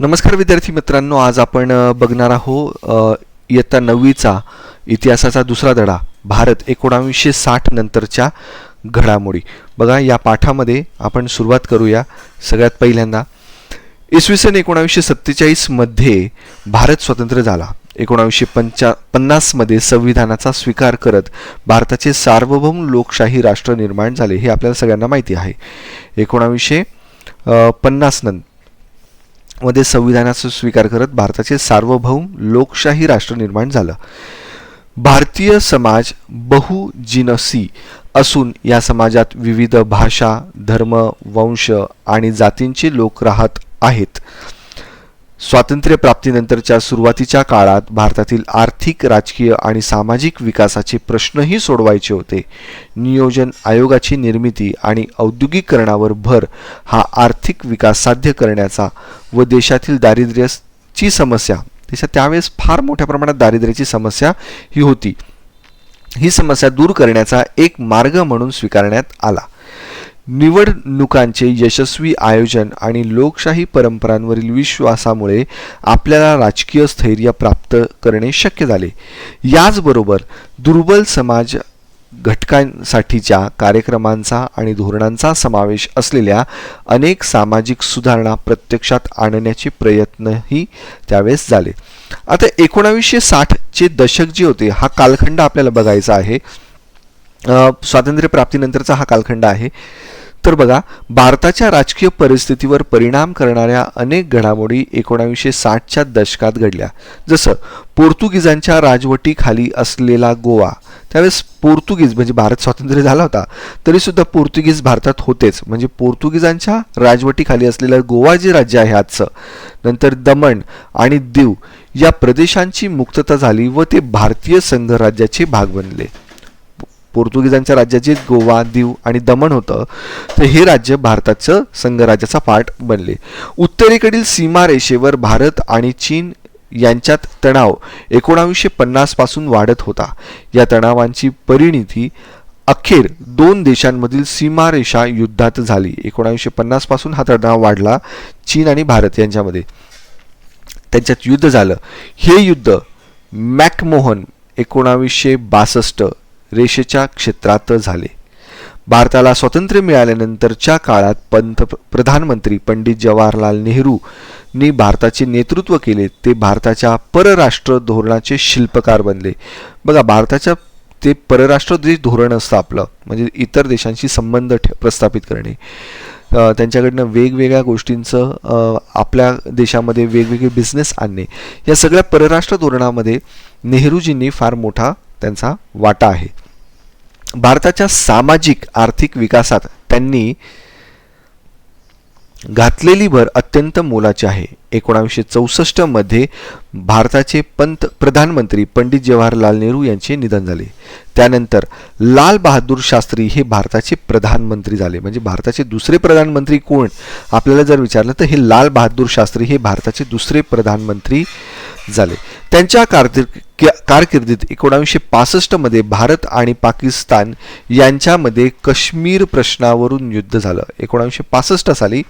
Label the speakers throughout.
Speaker 1: नमस्कार विद्यार्थी मित्रांनो आज आपण बघणार आहोत इयत्ता नववीचा इतिहासाचा दुसरा धडा भारत एकोणावीसशे साठ नंतरच्या घडामोडी. बघा या पाठामध्ये आपण सुरुवात करूया सगळ्यात पहिल्यांदा. इसवी सन एकोणावीसशे सत्तेचाळीसमध्ये भारत स्वतंत्र झाला. एकोणावीसशे पंचा पन्नासमध्ये संविधानाचा स्वीकार करत भारताचे सार्वभौम लोकशाही राष्ट्र निर्माण झाले हे आपल्याला सगळ्यांना माहिती आहे. एकोणावीसशे पन्नास नंतर मध्ये संविधानाचा स्वीकार करत भारताचे सार्वभौम लोकशाही राष्ट्र निर्माण झालं. भारतीय समाज बहुजिनसी असून या समाजात विविध भाषा धर्म वंश आणि जातींचे लोक राहत आहेत. स्वातंत्र्यप्राप्तीनंतरच्या सुरुवातीच्या काळात भारतातील आर्थिक राजकीय आणि सामाजिक विकासाचे प्रश्नही सोडवायचे होते. नियोजन आयोगाची निर्मिती आणि औद्योगिकरणावर भर हा आर्थिक विकास साध्य करण्याचा व देशातील दारिद्र्याची समस्या देशात त्यावेळेस फार मोठ्या प्रमाणात दारिद्र्याची समस्या ही होती. ही समस्या दूर करण्याचा एक मार्ग म्हणून स्वीकारण्यात आला. निवडणुकांचे यशस्वी आयोजन आणि लोकशाही परंपरांवरील विश्वासामुळे आपल्याला राजकीय स्थैर्य प्राप्त करणे शक्य झाले. याचबरोबर दुर्बल समाज घटकांसाठीच्या कार्यक्रमांचा आणि धोरणांचा समावेश असलेल्या अनेक सामाजिक सुधारणा प्रत्यक्षात आणण्याचे प्रयत्नही त्यावेळेस झाले. आता एकोणावीसशे साठचे दशक जे होते हा कालखंड आपल्याला बघायचा आहे. स्वातंत्र्यप्राप्तीनंतरचा स्वातंत्र्य प्राप्तीनंतरचा हा कालखंड आहे. तर बघा भारताच्या राजकीय परिस्थितीवर परिणाम करणाऱ्या अनेक घडामोडी एकोणावीसशे साठच्या दशकात घडल्या. जसं पोर्तुगीजांच्या राजवटीखाली असलेला गोवा. त्यावेळेस पोर्तुगीज म्हणजे भारत स्वातंत्र्य झाला होता. तरीसुद्धा पोर्तुगीज भारतात होतेच. म्हणजे पोर्तुगीजांच्या राजवटीखाली असलेलं गोवा जे राज्य आहे आजचं नंतर दमण आणि दीव या प्रदेशांची मुक्तता झाली व ते भारतीय संघराज्याचे भाग बनले. पोर्तुगीजांच्या राज्याचे गोवा दीव आणि दमण होतं तर हे राज्य भारताचं संघराज्याचा पार्ट बनले. उत्तरेकडील सीमारेषेवर भारत आणि चीन यांच्यात तणाव एकोणावीसशे पन्नासपासून वाढत होता. या तणावांची परिणिती अखेर दोन देशांमधील सीमारेषा युद्धात झाली. एकोणावीसशे पन्नासपासून हा तणाव वाढला चीन आणि भारत यांच्यामध्ये. त्यांच्यात युद्ध झालं. हे युद्ध मॅकमोहन एकोणावीसशे बासष्ट रेषेच्या क्षेत्रात झाले. भारताला स्वातंत्र्य मिळाल्यानंतरच्या काळात पंत प्रधानमंत्री पंडित जवाहरलाल नेहरूंनी भारताचे नेतृत्व केले ते भारताच्या परराष्ट्र धोरणाचे शिल्पकार बनले. बघा भारताच्या ते परराष्ट्र जे धोरण असतं आपलं म्हणजे इतर देशांशी संबंध ठे प्रस्थापित करणे. त्यांच्याकडनं वेगवेगळ्या गोष्टींचं आपल्या देशामध्ये वेगवेगळे बिझनेस आणणे. या सगळ्या परराष्ट्र धोरणामध्ये नेहरूजींनी फार मोठा त्यांचा वाटा आहे. भारताच्या सामाजिक आर्थिक विकासात त्यांनी घातलेली भर अत्यंत मोलाची आहे. एकोणावीसशे चौसष्टमध्ये भारताचे पंत प्रधानमंत्री पंडित जवाहरलाल नेहरू यांचे निधन झाले. त्यानंतर लाल बहादूर शास्त्री हे भारताचे प्रधानमंत्री झाले. म्हणजे भारताचे दुसरे प्रधानमंत्री कोण? आपल्याला जर विचारलं तर हे लाल बहादूर शास्त्री हे भारताचे दुसरे प्रधानमंत्री झाले. त्यांच्या कारकीर कारकिर्दीत एकोणावीसशे पासष्टमध्ये भारत आणि पाकिस्तान यांच्यामध्ये काश्मीर प्रश्नावरून युद्ध झालं. एकोणावीसशे पासष्ट साली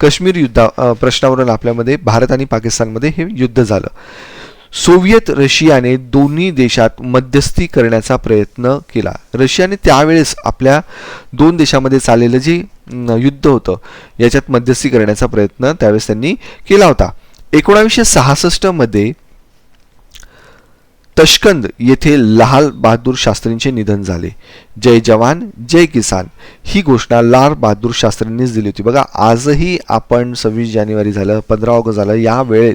Speaker 1: काश्मीर युद्धा प्रश्नावरून आपल्यामध्ये भारत आणि पाकिस्तानमध्ये हे युद्ध झालं. सोव्हिएत रशियाने दोन्ही देशात मध्यस्थी करण्याचा प्रयत्न केला. रशियाने त्यावेळेस आपल्या दोन देशामध्ये चाललेलं जे युद्ध होतं याच्यात मध्यस्थी करण्याचा प्रयत्न त्यावेळेस त्यांनी केला होता. एकोणावीसशे सहासष्टमध्ये तशकंद येथे लाल बहादूर शास्त्रींचे निधन झाले. जय जवान जय किसान. ही घोषणा लाल बहादूर शास्त्रींनीच दिली होती. बघा आजही आपण सव्वीस जानेवारी झालं पंधरा ऑगस्ट झालं या वेळेत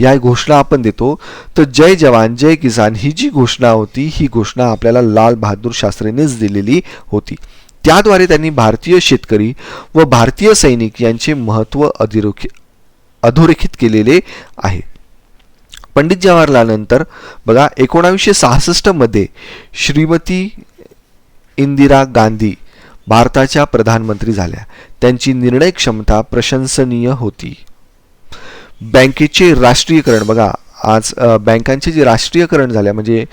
Speaker 1: या घोषणा आपण देतो. तर जय जवान जय किसान ही जी घोषणा होती ही घोषणा आपल्याला लाल बहादूर शास्त्रींनीच दिलेली होती. त्याद्वारे त्यांनी भारतीय शेतकरी व भारतीय सैनिक यांचे महत्त्व अधिरोखी अधोरेखित केलेले आहे. पंडित जवाहरलालनंतर बघा एकोणावीसशे सहासष्टमध्ये श्रीमती इंदिरा गांधी भारताच्या प्रधानमंत्री झाल्या. त्यांची निर्णय क्षमता प्रशंसनीय होती. बँकेचे राष्ट्रीयकरण बघा आज बँकांचे जे राष्ट्रीयकरण झाले म्हणजे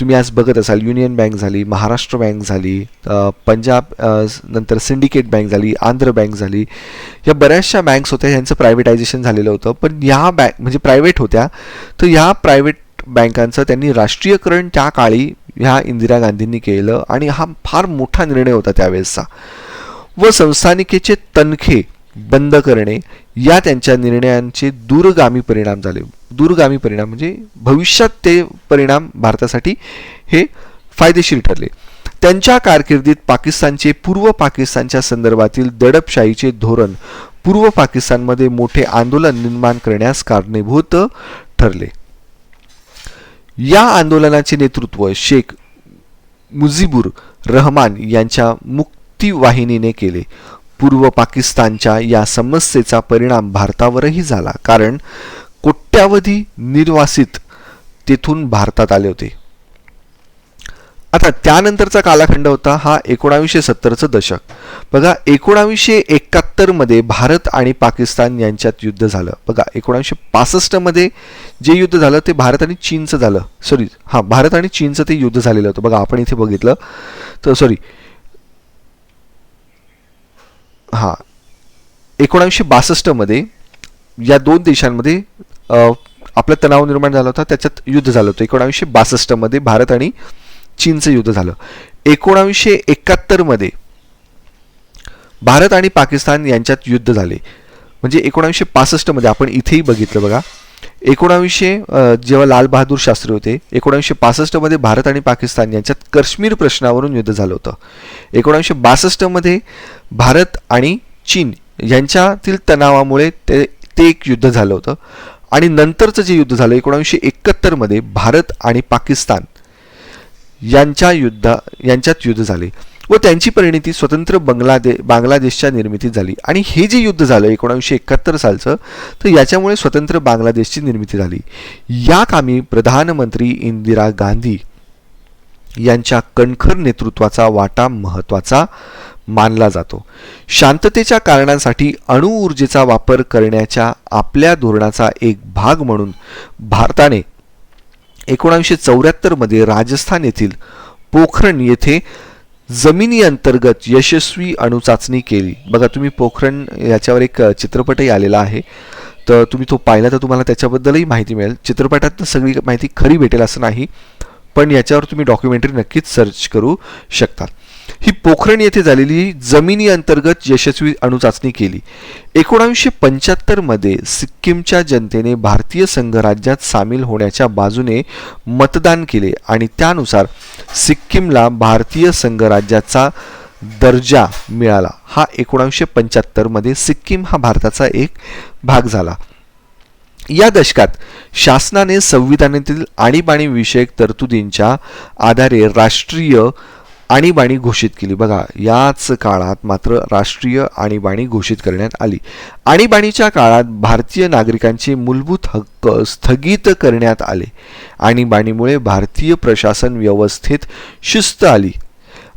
Speaker 1: तुम्ही आज बघत असाल युनियन बँक झाली महाराष्ट्र बँक झाली पंजाब नंतर सिंडिकेट बँक झाली आंध्र बँक झाली या बऱ्याचशा बँक्स होत्या यांचं प्रायव्हेटायझेशन झालेलं होतं. पण ह्या बँक म्हणजे प्रायव्हेट होत्या तर ह्या प्रायव्हेट बँकांचं त्यांनी राष्ट्रीयकरण त्या काळी ह्या इंदिरा गांधींनी केलं आणि हा फार मोठा निर्णय होता त्यावेळेसचा. व संस्थानिकेचे तनखे बंद करणे या त्यांच्या निर्णयांचे दूरगामी परिणाम झाले. दूरगामी परिणाम म्हणजे भविष्यात ते परिणाम भारतासाठी हे फायदेशीर ठरले. त्यांच्या कारकिर्दीत पाकिस्तानचे पूर्व पाकिस्तानच्या संदर्भातील दडपशाहीचे धोरण पूर्व पाकिस्तानमध्ये मोठे आंदोलन निर्माण करण्यास कारणीभूत ठरले. या आंदोलनाचे नेतृत्व शेख मुजीबुर रहमान यांच्या मुक्तीवाहिनीने केले. पूर्व पाकिस्तानच्या या समस्येचा परिणाम भारतावरही झाला कारण कोट्यावधी निर्वासित तेथून भारतात आले होते. आता त्यानंतरचा कालखंड होता हा एकोणावीसशे सत्तरचं दशक. बघा एकोणावीसशे एकाहत्तरमध्ये भारत आणि पाकिस्तान यांच्यात युद्ध झालं. बघा एकोणावीसशे पासष्टमध्ये जे युद्ध झालं ते भारत आणि चीनचं झालं. सॉरी हां भारत आणि चीनचं ते युद्ध झालेलं होतं. बघा आपण इथे बघितलं. तर सॉरी हां एकोणावीसशे बासष्टमध्ये या दोन देशांमध्ये आपला तणाव निर्माण झाला होता त्याच्यात युद्ध झालं होतं. एकोणावीसशे बासष्टमध्ये भारत आणि चीनचं युद्ध झालं. एकोणावीसशे एकाहत्तरमध्ये भारत आणि पाकिस्तान यांच्यात युद्ध झाले. म्हणजे एकोणावीसशे पासष्टमध्ये आपण इथेही बघितलं बघा. एकोणावीसशे जेव्हा लालबहादूर शास्त्री होते एकोणावीसशे पासष्टमध्ये भारत आणि पाकिस्तान यांच्यात काश्मीर प्रश्नावरून युद्ध झालं होतं. एकोणावीसशे बासष्टमध्ये भारत आणि चीन यांच्यातील तणावामुळे ते ते एक युद्ध झालं होतं. आणि नंतरचं जे युद्ध झालं एकोणीसशे एकाहत्तरमध्ये भारत आणि पाकिस्तान यांच्या युद्धा यांच्यात युद्ध झाले व त्यांची परिणिती स्वतंत्र बंगलादे बांगलादेशच्या निर्मितीत झाली. आणि हे जे युद्ध झालं एकोणावीसशे एकाहत्तर सालचं तर याच्यामुळे स्वतंत्र बांगलादेशची निर्मिती झाली. या कामी प्रधानमंत्री इंदिरा गांधी यांच्या कणखर नेतृत्वाचा वाटा महत्त्वाचा मानला जातो. शांततेच्या कारणांसाठी अणुऊर्जेचा वापर करण्याच्या आपल्या धोरणाचा एक भाग म्हणून भारताने एकोणावीसशे चौऱ्याहत्तरमध्ये राजस्थान येथील पोखरण येथे जमिनी अंतर्गत यशस्वी अणुचाचणी केली. बघा तुम्ही पोखरण याच्यावर एक चित्रपटही आलेला आहे. तर तुम्ही तो पाहिला तर तुम्हाला त्याच्याबद्दलही माहिती मिळेल. चित्रपटात सगळी माहिती खरी भेटेल असं नाही पण याच्यावर तुम्ही डॉक्युमेंटरी नक्कीच सर्च करू शकता. ही पोखरण येथे झालेली जमिनी अंतर्गत यशस्वी अणुचाचणी केली. एकोणावीसशे पंच्याहत्तरमध्ये सिक्कीमच्या जनतेने भारतीय संघराज्यात सामील होण्याच्या बाजूने मतदान केले आणि त्यानुसार सिक्कीमला भारतीय संघराज्याचा दर्जा मिळाला. हा एकोणावीसशे पंच्याहत्तरमध्ये सिक्कीम हा भारताचा एक भाग झाला. या दशकात शासनाने संविधानातील आणीबाणीविषयक तरतुदींच्या आधारे राष्ट्रीय आणीबाणी घोषित केली. बघा याच काळात मात्र राष्ट्रीय आणीबाणी घोषित करण्यात आली. आणीबाणीच्या काळात भारतीय नागरिकांचे मूलभूत हक्क स्थगित करण्यात आले. आणीबाणीमुळे भारतीय प्रशासन व्यवस्थेत शिस्त आली.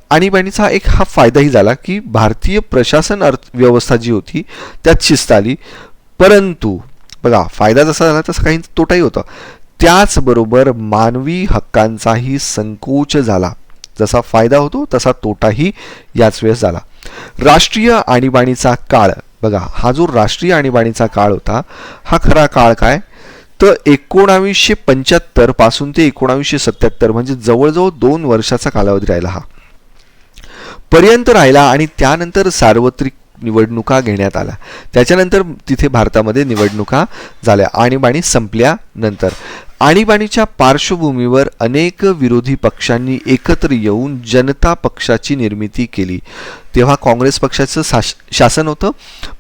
Speaker 1: आणीबाणीचा एक हा फायदाही झाला की भारतीय प्रशासन अर्थ व्यवस्था जी होती त्यात शिस्त आली. परंतु बघा फायदा जसा झाला तसा काही तोटाही होता. त्याचबरोबर मानवी हक्कांचाही संकोच झाला. जसा फायदा होतो तसा तोटाही याच वेळेस झाला. राष्ट्रीय आणीबाणीचा काळ बघा हा जो राष्ट्रीय आणीबाणीचा काळ होता हा खरा काळ काय? तर एकोणावीसशे पंच्याहत्तरपासून ते एकोणावीसशे सत्याहत्तर म्हणजे जवळजवळ दोन वर्षाचा कालावधी राहिला हा. पर्यंत राहिला आणि त्यानंतर सार्वत्रिक निवडणुका घेण्यात आल्या. त्याच्यानंतर तिथे भारतामध्ये निवडणुका झाल्या. आणीबाणी संपल्यानंतर. आणीबाणीच्या पार्श्वभूमीवर अनेक विरोधी पक्षांनी एकत्र येऊन जनता पक्षाची निर्मिती केली. तेव्हा काँग्रेस पक्षाचं शास शासन होतं.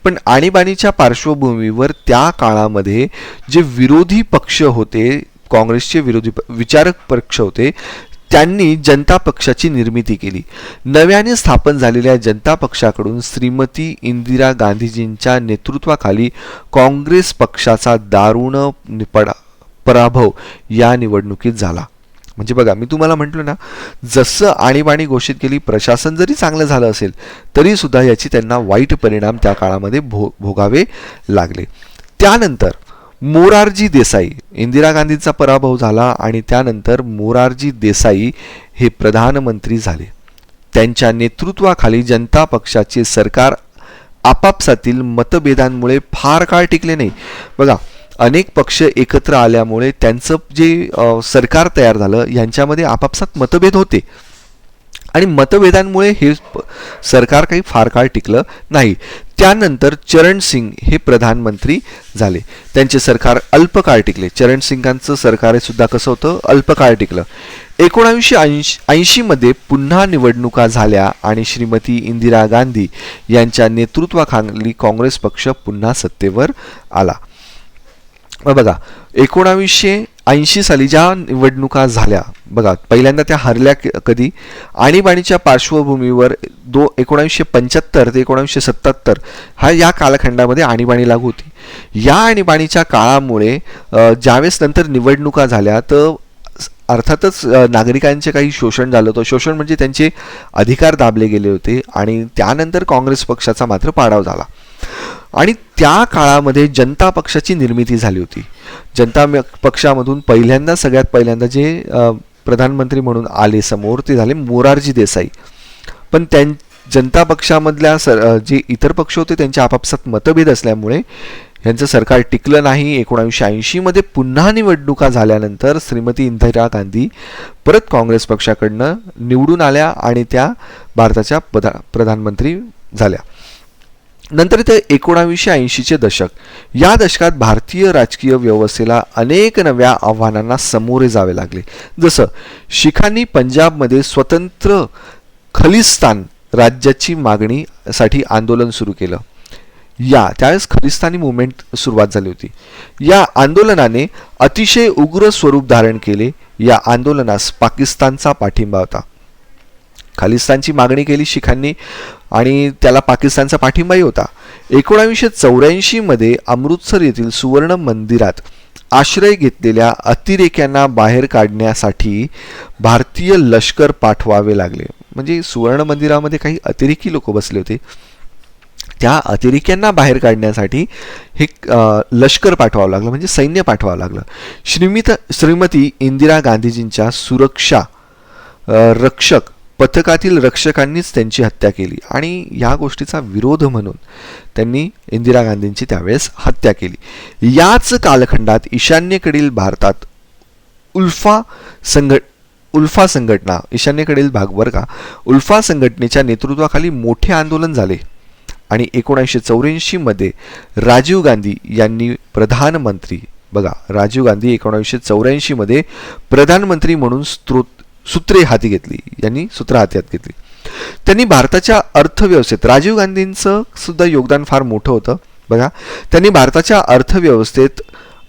Speaker 1: पण आणीबाणीच्या पार्श्वभूमीवर त्या काळामध्ये जे विरोधी पक्ष होते काँग्रेसचे विरोधी प- विचारक पक्ष होते त्यांनी जनता पक्षाची निर्मिती केली. नव्याने स्थापन झालेल्या जनता पक्षाकडून श्रीमती इंदिरा गांधीजींच्या नेतृत्वाखाली काँग्रेस पक्षाचा दारुण निपडा पराभव या निवडणुकीत झाला. म्हणजे बघा मी तुम्हाला म्हटलं ना जसं आणीबाणी घोषित केली प्रशासन जरी चांगलं झालं असेल तरी सुद्धा याची त्यांना वाईट परिणाम त्या काळामध्ये भो भोगावे लागले. त्यानंतर मोरारजी देसाई इंदिरा गांधींचा पराभव झाला आणि त्यानंतर मोरारजी देसाई हे प्रधानमंत्री झाले. त्यांच्या नेतृत्वाखाली जनता पक्षाचे सरकार आपापसातील मतभेदांमुळे फार काळ टिकले नाही. बघा अनेक पक्ष एकत्र आल्यामुळे त्यांचं जे सरकार तयार झालं यांच्यामध्ये आपापसात मतभेद होते. आणि मतभेदांमुळे हे सरकार काही फार काळ टिकलं नाही. त्यानंतर चरण सिंग हे प्रधानमंत्री झाले. त्यांचे सरकार अल्पकाळ टिकले. चरण सिंगांचं सरकार हे सुद्धा कसं होतं? अल्पकाळ टिकलं. एकोणावीसशे ऐंशी ऐंशीमध्ये पुन्हा निवडणुका झाल्या आणि श्रीमती इंदिरा गांधी यांच्या नेतृत्वाखाली काँग्रेस पक्ष पुन्हा सत्तेवर आला. मग बघा एकोणावीसशे ऐंशी साली ज्या निवडणुका झाल्या बघा पहिल्यांदा त्या हरल्या कधी? आणीबाणीच्या पार्श्वभूमीवर दो एकोणावीसशे पंच्याहत्तर ते एकोणावीसशे सत्त्याहत्तर हा या कालखंडामध्ये आणीबाणी लागू होती. या आणीबाणीच्या काळामुळे ज्यावेळेस नंतर निवडणुका झाल्या तर अर्थातच नागरिकांचे काही शोषण झालं होतं. शोषण म्हणजे त्यांचे अधिकार दाबले गेले होते आणि त्यानंतर काँग्रेस पक्षाचा मात्र पाडाव झाला. आणि त्या काळामध्ये जनता पक्षाची निर्मिती झाली होती. जनता म- पक्षामधून पहिल्यांदा सगळ्यात पहिल्यांदा जे प्रधानमंत्री म्हणून आले समोर ते झाले मोरारजी देसाई. पण त्यां जनता पक्षामधल्या सर जे इतर पक्ष होते त्यांच्या आपापसात मतभेद असल्यामुळे यांचं सरकार टिकलं नाही. एकोणावीसशे ऐंशीमध्ये पुन्हा निवडणुका झाल्यानंतर श्रीमती इंदिरा गांधी परत काँग्रेस पक्षाकडनं निवडून आल्या आणि त्या भारताच्या पदा प्रधानमंत्री झाल्या. नंतर ते एकोणावीसशे ऐंशीचे दशक. या दशकात भारतीय राजकीय व्यवस्थेला अनेक नव्या आव्हानांना सामोरे जावे लागले. जसं शिखांनी पंजाबमध्ये स्वतंत्र खलिस्तान राज्याची मागणीसाठी आंदोलन सुरू केलं. या त्यावेळेस खलिस्तानी मुवमेंट सुरुवात झाली होती. या आंदोलनाने अतिशय उग्र स्वरूप धारण केले. या आंदोलनास पाकिस्तानचा पाठिंबा होता. खालिस्तानची मागणी केली शिखांनी आणि त्याला पाकिस्तानचा पाठिंबाही होता. एकोणावीसशे चौऱ्याऐंशीमध्ये अमृतसर येथील सुवर्ण मंदिरात आश्रय घेतलेल्या अतिरेक्यांना बाहेर काढण्यासाठी भारतीय लष्कर पाठवावे लागले. म्हणजे सुवर्ण मंदिरामध्ये काही अतिरेकी लोक बसले होते. त्या अतिरेक्यांना बाहेर काढण्यासाठी हे लष्कर पाठवावं लागलं. म्हणजे सैन्य पाठवावं लागलं. श्रीमित श्रीमती इंदिरा गांधीजींच्या सुरक्षा रक्षक पथकातील रक्षकांनीच त्यांची हत्या केली आणि या गोष्टीचा विरोध म्हणून त्यांनी इंदिरा गांधींची त्यावेळेस हत्या केली. याच कालखंडात ईशान्येकडील भारतात उल्फा संघट उल्फा संघटना ईशान्येकडील भागवर्गा का उल्फा संघटनेच्या नेतृत्वाखाली मोठे आंदोलन झाले आणि एकोणीसशे चौऱ्याऐंशीमध्ये राजीव गांधी यांनी प्रधानमंत्री बघा राजीव गांधी एकोणीसशे चौऱ्याऐंशीमध्ये प्रधानमंत्री म्हणून स्त्रोत सूत्रे हाती घेतली. यांनी सूत्र हाती हात घेतली. त्यांनी भारताच्या अर्थव्यवस्थेत राजीव गांधींचं सुद्धा योगदान फार मोठं होतं. बघा त्यांनी भारताच्या अर्थव्यवस्थेत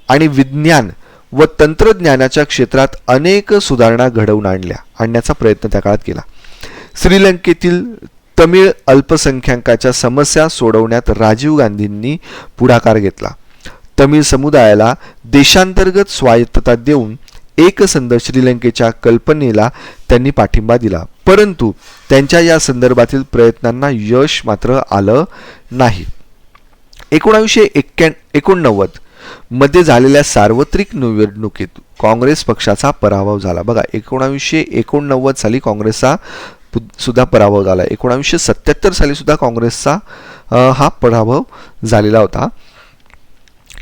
Speaker 1: आणि विज्ञान व तंत्रज्ञानाच्या क्षेत्रात अनेक सुधारणा घडवून आणल्या आणण्याचा प्रयत्न त्या काळात केला. श्रीलंकेतील तमिळ अल्पसंख्याकाच्या समस्या सोडवण्यात राजीव गांधींनी पुढाकार घेतला. तमिळ समुदायाला देशांतर्गत स्वायत्तता देऊन एकसंध श्रीलंकेच्या कल्पनेला त्यांनी पाठिंबा दिला. परंतु त्यांच्या या संदर्भातील प्रयत्नांना यश मात्र आलं नाही. एकोणावीसशे एक्क्याण एकोणनव्वदमध्ये झालेल्या सार्वत्रिक निवडणुकीत काँग्रेस पक्षाचा पराभव झाला. बघा एकोणावीसशे एकोणनव्वद साली काँग्रेसचा सुद्धा पराभव झाला. एकोणावीसशे सत्याहत्तर साली सुद्धा काँग्रेसचा हा पराभव झालेला होता.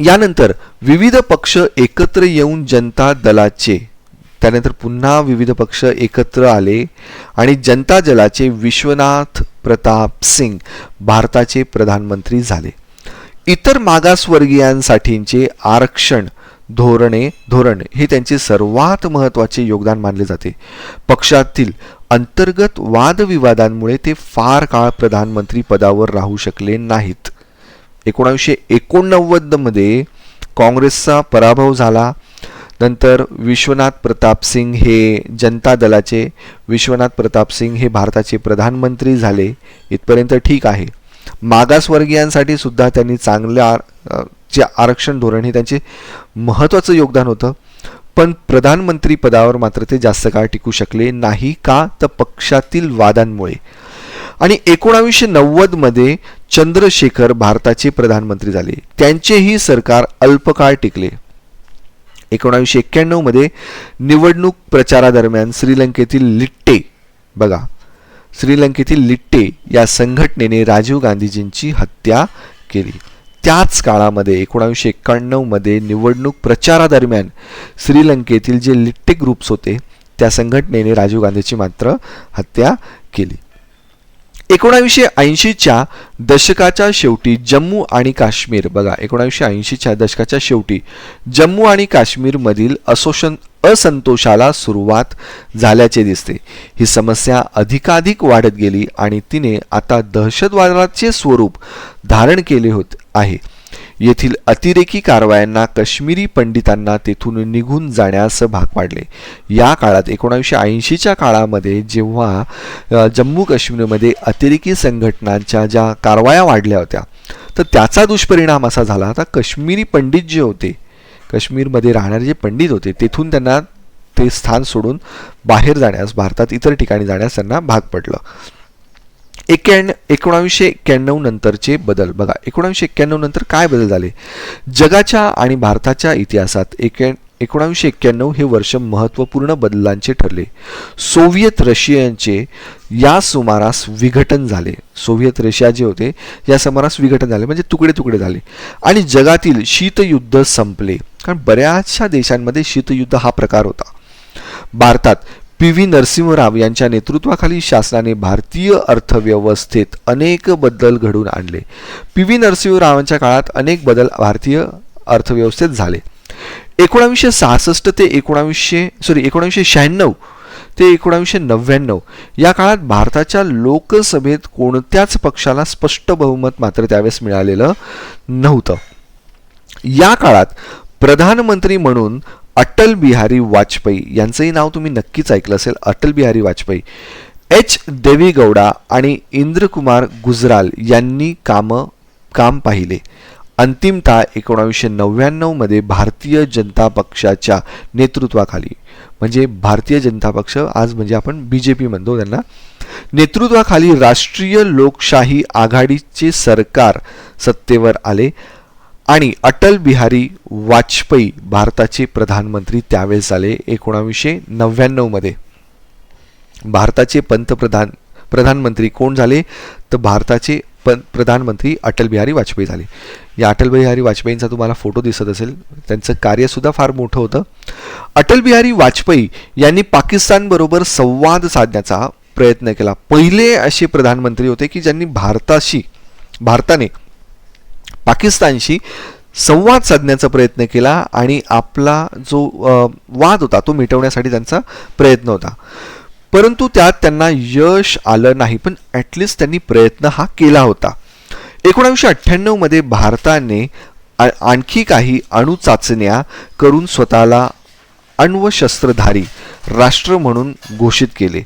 Speaker 1: यानंतर विविध पक्ष एकत्र येऊन जनता दलाचे त्यानंतर पुन्हा विविध पक्ष एकत्र आले आणि जनता दलाचे विश्वनाथ प्रताप सिंग भारताचे प्रधानमंत्री झाले. इतर मागासवर्गीयांसाठीचे आरक्षण धोरणे धोरण हे त्यांचे सर्वात महत्त्वाचे योगदान मानले जाते. पक्षातील अंतर्गत वादविवादांमुळे ते फार काळ प्रधानमंत्री पदावर राहू शकले नाहीत. एकोणावीसशे एकोणनव्वदमध्ये काँग्रेसचा पराभव झाला. नंतर विश्वनाथ प्रताप सिंग हे जनता दलाचे विश्वनाथ प्रताप सिंग हे भारताचे प्रधानमंत्री झाले. इथपर्यंत ठीक आहे. मागासवर्गीयांसाठी सुद्धा त्यांनी चांगल्या जे आरक्षण धोरण हे त्यांचे महत्त्वाचं योगदान होतं. पण प्रधानमंत्री पदावर मात्र ते जास्त काळ टिकू शकले नाही का? तर पक्षातील वादांमुळे. आणि एकोणावीसशे नव्वदमध्ये चंद्रशेखर भारताचे प्रधानमंत्री झाले. त्यांचेही सरकार अल्पकाळ टिकले. एकोणावीसशे एक्क्याण्णवमध्ये निवडणूक प्रचारादरम्यान श्रीलंकेतील लिट्टे बघा श्रीलंकेतील लिट्टे या संघटनेने राजीव गांधीजींची हत्या केली. त्याच काळामध्ये एकोणावीसशे एक्क्याण्णवमध्ये निवडणूक प्रचारादरम्यान श्रीलंकेतील जे लिट्टे ग्रुप्स होते त्या संघटनेने राजीव गांधीची मात्र हत्या केली. एकोणावीसशे ऐंशीच्या दशकाच्या शेवटी जम्मू आणि काश्मीर बघा एकोणावीसशे ऐंशीच्या दशकाच्या शेवटी जम्मू आणि काश्मीरमधील असोशन असंतोषाला सुरुवात झाल्याचे दिसते. ही समस्या अधिकाधिक वाढत गेली आणि तिने आता दहशतवादाचे स्वरूप धारण केले होत आहे. येथील अतिरेकी कारवायांना काश्मीरी पंडितांना तेथून निघून जाण्यास भाग पाडले. या काळात एकोणीसशे ऐंशीच्या काळामध्ये जेव्हा जम्मू काश्मीरमध्ये अतिरेकी संघटनांच्या ज्या कारवाया वाढल्या होत्या तर त्याचा दुष्परिणाम असा झाला. आता काश्मीरी पंडित जे होते काश्मीरमध्ये राहणारे जे पंडित होते तेथून त्यांना ते स्थान सोडून बाहेर जाण्यास भारतात इतर ठिकाणी जाण्यास त्यांना भाग पडलं. एक्क्याण्णव एकोणावीसशे एक्क्याण्णव नंतरचे बदल. बघा एकोणावीसशे एक्क्याण्णव नंतर काय बदल झाले? जगाच्या आणि भारताच्या इतिहासात एक्या एकोणावीसशे एक्क्याण्णव हे वर्ष महत्त्वपूर्ण बदलांचे ठरले. सोव्हिएत रशियाचे या सुमारास विघटन झाले. सोव्हिएत रशिया जे होते या सुमारास विघटन झाले म्हणजे तुकडे तुकडे झाले. आणि जगातील शीतयुद्ध संपले. कारण बऱ्याचशा देशांमध्ये शीतयुद्ध हा प्रकार होता. भारतात पी व्ही नरसिंहराव यांच्या नेतृत्वाखाली शासनाने भारतीय अर्थव्यवस्थेत अनेक बदल घडून आणले. पी व्ही नरसिंहरावांच्या काळात अनेक बदल भारतीय अर्थव्यवस्थेत झाले. एकोणावीसशे सहासष्ट ते एकोणावीसशे सॉरी एकोणावीसशे शहाण्णव ते एकोणावीसशे नव्याण्णव या काळात भारताच्या लोकसभेत कोणत्याच पक्षाला स्पष्ट बहुमत मात्र त्यावेळेस मिळालेलं नव्हतं. या काळात प्रधानमंत्री म्हणून अटल बिहारी वाजपेयी यांचंही नाव तुम्ही नक्कीच ऐकलं असेल. अटल बिहारी वाजपेयी. एच. देवीगौडा आणि इंद्रकुमार गुजराल यांनी कामं काम पाहिले. अंतिमतः एकोणावीसशे नव्याण्णवमध्ये भारतीय जनता पक्षाच्या नेतृत्वाखाली. म्हणजे भारतीय जनता पक्ष आज म्हणजे आपण बी जे पी म्हणतो त्यांना. नेतृत्वाखाली राष्ट्रीय लोकशाही आघाडीचे सरकार सत्तेवर आले. आणि अटल बिहारी वाजपेयी भारताचे प्रधानमंत्री त्यावेळेस झाले एकोणावीसशे नव्याण्णवमध्ये भारताचे पंतप्रधान प्रधानमंत्री कोण झाले? तर भारताचे पं प्रधानमंत्री अटल बिहारी वाजपेयी झाले. या अटल बिहारी वाजपेयींचा तुम्हाला फोटो दिसत असेल त्यांचं कार्यसुद्धा फार मोठं होतं. अटल बिहारी वाजपेयी यांनी पाकिस्तानबरोबर संवाद साधण्याचा प्रयत्न केला. पहिले असे प्रधानमंत्री होते की ज्यांनी भारताशी भारताने पाकिस्तानशी संवाद साधण्याचा प्रयत्न केला आणि आपला जो वाद होता तो मिटवण्यासाठी त्यांचा प्रयत्न होता. परंतु त्यात त्यांना यश आलं नाही पण ॲटलिस्ट त्यांनी प्रयत्न हा केला होता. एकोणावीसशे अठ्ठ्याण्णवमध्ये भारताने आ- आणखी काही अणुचाचण्या करून स्वतःला अण्वशस्त्रधारी राष्ट्र म्हणून घोषित केले.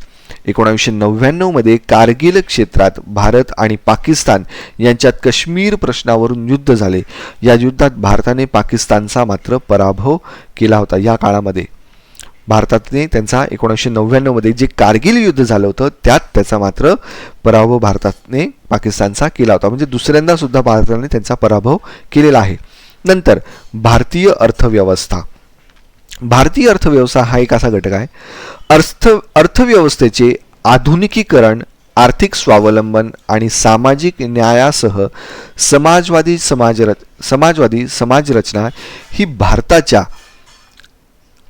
Speaker 1: एकोणावीसशे नव्याण्णवमध्ये कारगिल क्षेत्रात भारत आणि पाकिस्तान यांच्यात काश्मीर प्रश्नावरून युद्ध झाले. या युद्धात भारताने पाकिस्तानचा मात्र पराभव केला होता या काळामध्ये. भारताने त्यांचा एकोणीसशे नव्याण्णवमध्ये जे कारगिल युद्ध झालं होतं त्यात त्याचा मात्र पराभव भारताने पाकिस्तानचा केला होता. म्हणजे दुसऱ्यांदा सुद्धा भारताने त्यांचा पराभव केलेला आहे. नंतर भारतीय अर्थव्यवस्था. भारतीय अर्थव्यवस्था हा एक असा घटक आहे. अर्थ अर्थव्यवस्थेचे आधुनिकीकरण आर्थिक स्वावलंबन आणि सामाजिक न्यायासह समाजवादी समाजरच समाजवादी समाजरचना ही भारताच्या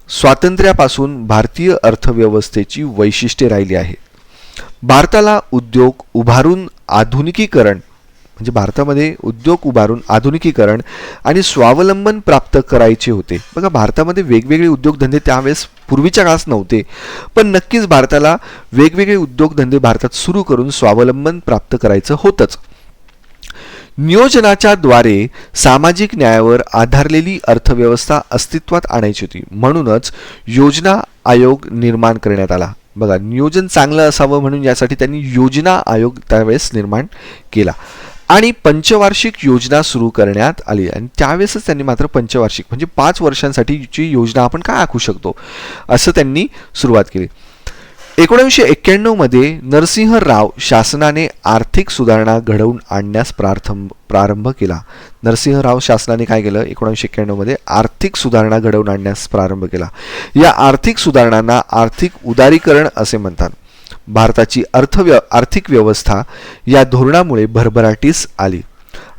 Speaker 1: स्वातंत्र्यापासून भारतीय अर्थव्यवस्थेची वैशिष्ट्ये राहिली आहे भारताला उद्योग उभारून आधुनिकीकरण म्हणजे भारतामध्ये उद्योग उभारून आधुनिकीकरण आणि स्वावलंबन प्राप्त करायचे होते. बघा भारतामध्ये वेगवेगळे उद्योगधंदे त्यावेळेस पूर्वीच्या काळात नव्हते. पण नक्कीच भारताला वेगवेगळे उद्योगधंदे भारतात सुरू करून स्वावलंबन प्राप्त करायचं होतंच. नियोजनाच्या द्वारे सामाजिक न्यायावर आधारलेली अर्थव्यवस्था अस्तित्वात आणायची होती. म्हणूनच योजना आयोग निर्माण करण्यात आला. बघा नियोजन चांगलं असावं म्हणून यासाठी त्यांनी योजना आयोग त्यावेळेस निर्माण केला. आणि पंचवार्षिक योजना सुरू करण्यात आली. आणि त्यावेळेसच त्यांनी मात्र पंचवार्षिक म्हणजे पाच वर्षांसाठीची योजना आपण काय आखू शकतो? असं त्यांनी सुरुवात केली. एकोणीसशे एक्क्याण्णवमध्ये नरसिंह राव शासनाने आर्थिक सुधारणा घडवून आणण्यास प्रार्थम प्रारंभ केला. नरसिंहराव शासनाने काय केलं? एकोणीसशे एक्क्याण्णवमध्ये आर्थिक सुधारणा घडवून आणण्यास प्रारंभ केला. या आर्थिक सुधारणांना आर्थिक उदारीकरण असे म्हणतात. भारताची अर्थव्य आर्थिक व्यवस्था या धोरणामुळे भरभराटीस आली.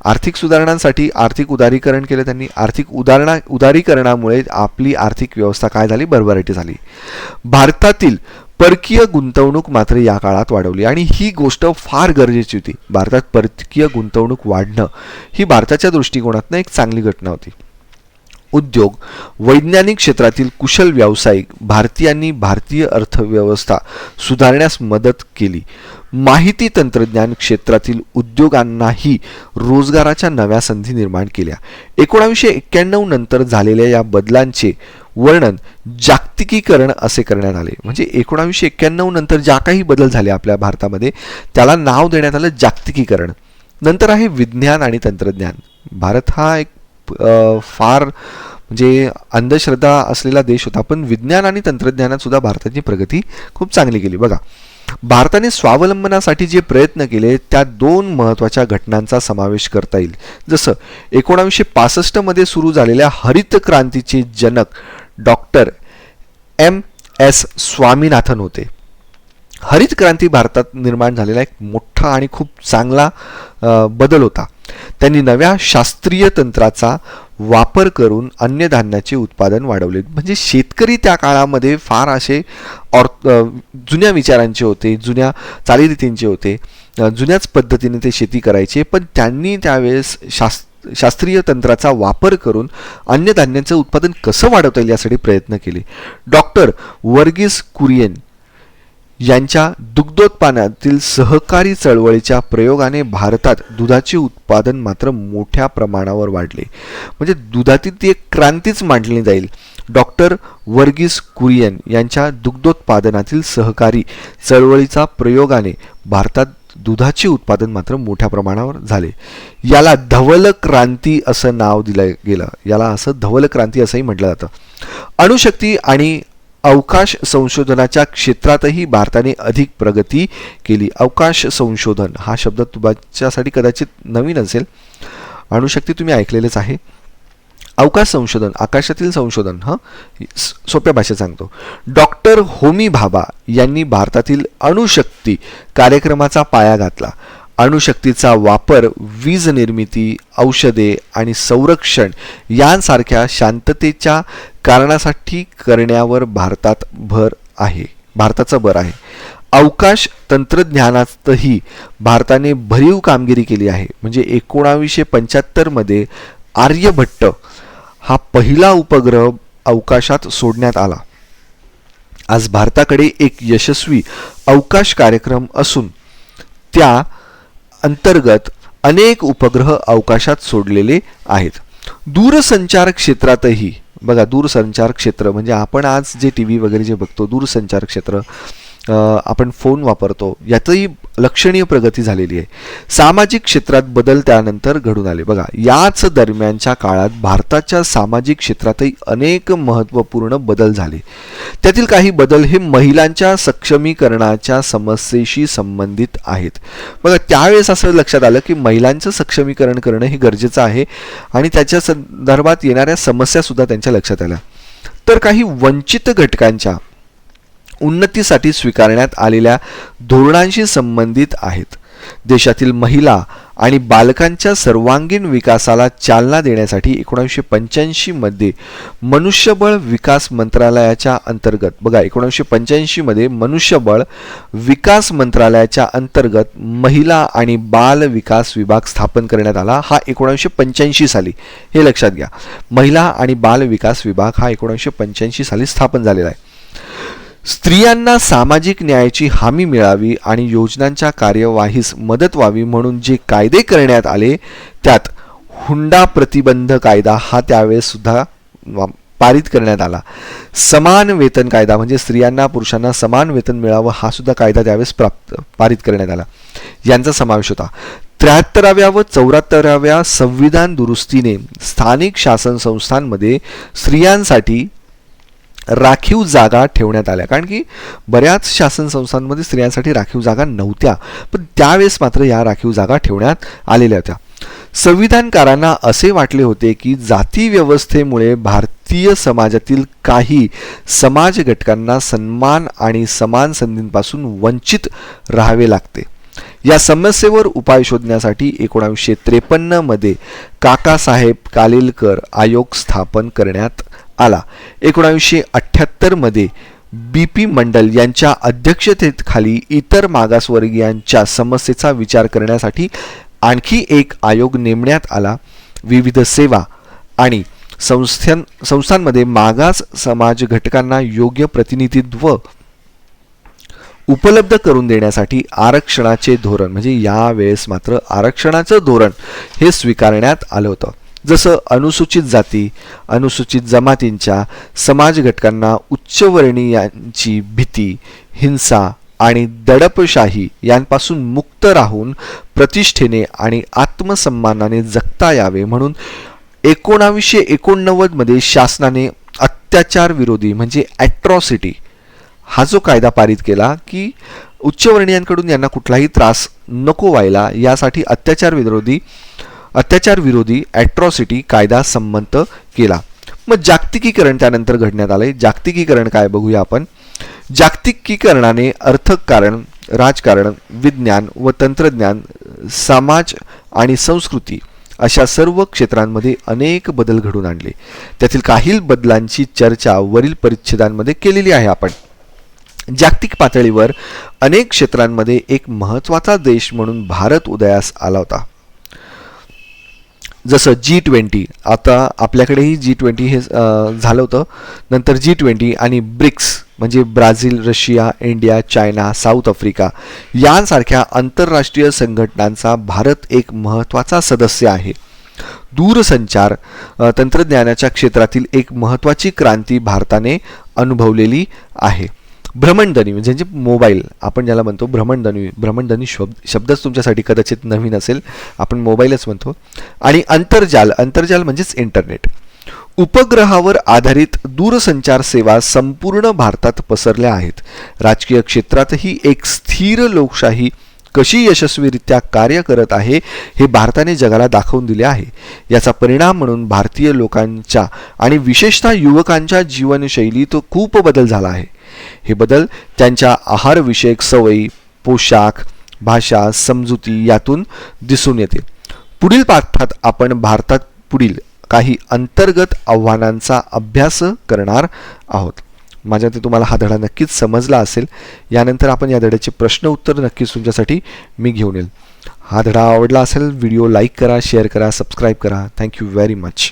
Speaker 1: आर्थिक सुधारणांसाठी आर्थिक उदारीकरण केलं त्यांनी. आर्थिक उदारणा उदारीकरणामुळे आपली आर्थिक व्यवस्था काय झाली? भरभराटी झाली. भारतातील परकीय गुंतवणूक मात्र या काळात वाढवली. आणि ही गोष्ट फार गरजेची होती. भारतात परकीय गुंतवणूक वाढणं ही भारताच्या दृष्टिकोनातनं एक चांगली घटना होती. उद्योग वैज्ञानिक क्षेत्रातील कुशल व्यावसायिक भारतीयांनी भारतीय अर्थव्यवस्था सुधारण्यास मदत केली. माहिती तंत्रज्ञान क्षेत्रातील उद्योगांनाही रोजगाराच्या नव्या संधी निर्माण केल्या. एकोणावीसशे एक्क्याण्णव नंतर झालेल्या या बदलांचे वर्णन जागतिकीकरण असे करण्यात आले. म्हणजे एकोणावीसशे एक्क्याण्णव नंतर ज्या काही बदल झाले आपल्या भारतामध्ये त्याला नाव देण्यात आलं जागतिकीकरण. नंतर आहे विज्ञान आणि तंत्रज्ञान. भारत हा एक फार म्हणजे अंधश्रद्धा असलेला देश होता. पण विज्ञान आणि तंत्रज्ञानात सुद्धा भारताची प्रगती खूप चांगली केली बघा भारताने स्वावलंबनासाठी जे प्रयत्न केले त्या दोन महत्त्वाच्या घटनांचा समावेश करता येईल. जसं एकोणावीसशे पासष्टमध्ये सुरू झालेल्या हरित क्रांतीचे जनक डॉक्टर एम एस स्वामीनाथन होते. हरित क्रांती भारतात निर्माण झालेला एक मोठा आणि खूप चांगला बदल होता. त्यांनी नव्या शास्त्रीय तंत्राचा वापर करून अन्नधान्याचे उत्पादन वाढवले. म्हणजे शेतकरी त्या काळामध्ये फार असे ऑर जुन्या विचारांचे होते जुन्या चालीरीतींचे होते. जुन्याच पद्धतीने ते शेती करायचे पण त्यांनी त्यावेळेस शास् शास्त्रीय तंत्राचा वापर करून अन्नधान्यांचं उत्पादन कसं वाढवता येईल यासाठी प्रयत्न केले. डॉक्टर वर्गीस कुरियन यांच्या दुग्धोत्पादनातील सहकारी चळवळीच्या प्रयोगाने भारतात दुधाचे उत्पादन मात्र मोठ्या प्रमाणावर वाढले. म्हणजे दुधातील ती एक क्रांतीच मांडली जाईल. डॉक्टर वर्गीस कुरियन यांच्या दुग्धोत्पादनातील सहकारी चळवळीचा प्रयोगाने भारतात दुधाचे उत्पादन मात्र मोठ्या प्रमाणावर झाले. याला धवल क्रांती असं नाव दिलं गेलं. याला असं धवल क्रांती असंही म्हटलं जातं. अणुशक्ती आणि अवकाश संशोधनाच्या क्षेत्रातही भारताने अधिक प्रगती केली. अवकाश संशोधन हा शब्द तुमच्यासाठी कदाचित नवीन असेल. अणुशक्ती तुम्ही ऐकलेलेच आहे. अवकाश संशोधन आकाशातील संशोधन हं? सोप्या भाषेत सांगतो. डॉक्टर होमी भाभा यांनी भारतातील अणुशक्ती कार्यक्रमाचा पाया घातला. अणुशक्तीचा वापर वीज निर्मिती औषधे आणि संरक्षण यांसारख्या शांततेच्या कारणासाठी करण्यावर भारतात भर आहे. भारताचा भर आहे. अवकाश तंत्रज्ञानातही भारताने भरीव कामगिरी केली आहे. म्हणजे एकोणावीसशे पंच्याहत्तरमध्ये आर्यभट्ट हा पहिला उपग्रह अवकाशात सोडण्यात आला. आज भारताकडे एक यशस्वी अवकाश कार्यक्रम असून त्या अंतर्गत अनेक उपग्रह अवकाशात सोडलेले आहेत. दूरसंचार क्षेत्रातही बघा दूरसंचार क्षेत्र म्हणजे आपण आज जे टी व्ही वगैरे जे बघतो दूरसंचार क्षेत्र आपण फोन वापरतो यातही लक्षणीय प्रगती झालेली आहे. सामाजिक क्षेत्रात बदल त्यानंतर घडून आले. बघा याच दरम्यानच्या काळात भारताच्या सामाजिक क्षेत्रातही अनेक महत्त्वपूर्ण बदल झाले. त्यातील काही बदल हे महिलांच्या सक्षमीकरणाच्या समस्येशी संबंधित आहेत. बघा त्यावेळेस असं लक्षात आलं की महिलांचं सक्षमीकरण करणं हे गरजेचं आहे आणि त्याच्या संदर्भात येणाऱ्या समस्यासुद्धा त्यांच्या लक्षात आल्या. तर काही वंचित घटकांच्या उन्नतीसाठी स्वीकारण्यात आलेल्या धोरणांशी संबंधित आहेत. देशातील महिला आणि बालकांच्या सर्वांगीण विकासाला चालना देण्यासाठी एकोणीसशे पंच्याऐंशीमध्ये मनुष्यबळ विकास मंत्रालयाच्या अंतर्गत बघा एकोणीसशे पंच्याऐंशीमध्ये मनुष्यबळ विकास मंत्रालयाच्या अंतर्गत महिला आणि बाल विकास विभाग स्थापन करण्यात आला. हा एकोणीसशे पंच्याऐंशी साली हे लक्षात घ्या. महिला आणि बाल विकास विभाग हा एकोणीसशे पंच्याऐंशी साली स्थापन झालेला आहे. स्त्रियांना सामाजिक न्यायाची हमी मिळावी आणि योजनांच्या कार्यवाहीस मदत व्हावी म्हणून जे कायदे करण्यात आले त्यात हुंडा प्रतिबंध कायदा हा त्यावेळेस सुद्धा पारित करण्यात आला. समान वेतन कायदा म्हणजे स्त्रियांना पुरुषांना समान वेतन मिळावं हा सुद्धा कायदा त्यावेळेस प्राप्त पारित करण्यात आला. यांचा समावेश होता. त्र्याहत्तराव्या व चौऱ्याहत्तराव्या संविधान दुरुस्तीने स्थानिक शासन संस्थांमध्ये स्त्रियांसाठी राखीव जागा ठेवण्यात आल्या. कारण की बऱ्याच शासन संस्थांमध्ये स्त्रियांसाठी राखीव जागा नव्हत्या. पण त्यावेळेस मात्र या राखीव जागा ठेवण्यात आलेल्या होत्या. संविधानकारांना असे वाटले होते की जाती व्यवस्थेमुळे भारतीय समाजातील काही समाज घटकांना सन्मान आणि समान संधींपासून वंचित राहावे लागते. या समस्येवर उपाय शोधण्यासाठी एकोणावीसशे त्रेपन्नमध्ये काकासाहेब कालेलकर आयोग स्थापन करण्यात आला. एकोणावीसशे अठ्ठ्याहत्तरमध्ये बी पी मंडल यांच्या अध्यक्षतेखाली इतर मागासवर्गीयांच्या समस्येचा विचार करण्यासाठी आणखी एक आयोग नेमण्यात आला. विविध सेवा आणि संस्थां संस्थांमध्ये मागास समाज घटकांना योग्य प्रतिनिधित्व उपलब्ध करून देण्यासाठी आरक्षणाचे धोरण म्हणजे यावेळेस मात्र आरक्षणाचं धोरण हे स्वीकारण्यात आलं होतं. जसं अनुसूचित जाती अनुसूचित जमातींच्या समाज घटकांना उच्चवर्णीयांची भीती हिंसा आणि दडपशाही यांपासून मुक्त राहून प्रतिष्ठेने आणि आत्मसन्मानाने जगता यावे म्हणून एकोणावीसशे एकोणनव्वदमध्ये शासनाने अत्याचार विरोधी म्हणजे ॲट्रॉसिटी हा जो कायदा पारित केला की उच्चवर्णीयांकडून यांना कुठलाही त्रास नको व्हायला यासाठी अत्याचार विरोधी अत्याचार विरोधी ॲट्रॉसिटी कायदा संमत केला. मग जागतिकीकरण त्यानंतर घडण्यात आले जागतिकीकरण काय बघूया आपण. जागतिकीकरणाने अर्थकारण राजकारण विज्ञान व तंत्रज्ञान समाज आणि संस्कृती अशा सर्व क्षेत्रांमध्ये अनेक बदल घडून आणले. त्यातील काही बदलांची चर्चा वरील परिच्छेदांमध्ये केलेली आहे आपण. जागतिक पातळीवर अनेक क्षेत्रांमध्ये एक महत्त्वाचा देश म्हणून भारत उदयास आला होता. जसं जी ट्वेंटी आता आपल्याकडेही जी ट्वेंटी हे झालं होतं. नंतर जी ट्वेंटी आणि ब्रिक्स म्हणजे Brazil Russia India China South Africa यांसारख्या आंतरराष्ट्रीय संघटनांचा भारत एक महत्त्वाचा सदस्य आहे. दूरसंचार तंत्रज्ञानाच्या क्षेत्रातील एक महत्त्वाची क्रांती भारताने अनुभवलेली आहे. भ्रमणध्वनी म्हणजे जे मोबाईल आपण ज्याला म्हणतो भ्रमणध्वनी भ्रमणध्वनी शब्द शब्दच तुमच्यासाठी कदाचित नवीन असेल आपण मोबाईलच म्हणतो. आणि अंतर्जाल अंतर्जाल म्हणजेच इंटरनेट. उपग्रहावर आधारित दूरसंचार सेवा संपूर्ण भारतात पसरल्या आहेत. राजकीय क्षेत्रातही एक स्थिर लोकशाही कशी यशस्वीरित्या कार्य करत आहे हे भारताने जगाला दाखवून दिले आहे. याचा परिणाम म्हणून भारतीय लोकांच्या आणि विशेषतः युवकांच्या जीवनशैलीत खूप बदल झाला आहे. हे बदल त्यांच्या आहारविषयक सवयी पोशाख भाषा समजुती यातून दिसून येते. पुढील पाठात आपण भारतात पुढील काही अंतर्गत आव्हानांचा अभ्यास करणार आहोत. माझ्या ते तुम्हाला हा धडा नक्कीच समजला असेल. यानंतर आपण या धड्याचे प्रश्न उत्तर नक्कीच तुमच्यासाठी मी घेऊन येईल. हा धडा आवडला असेल व्हिडिओ लाईक करा शेअर करा सबस्क्राईब करा. Thank you very much.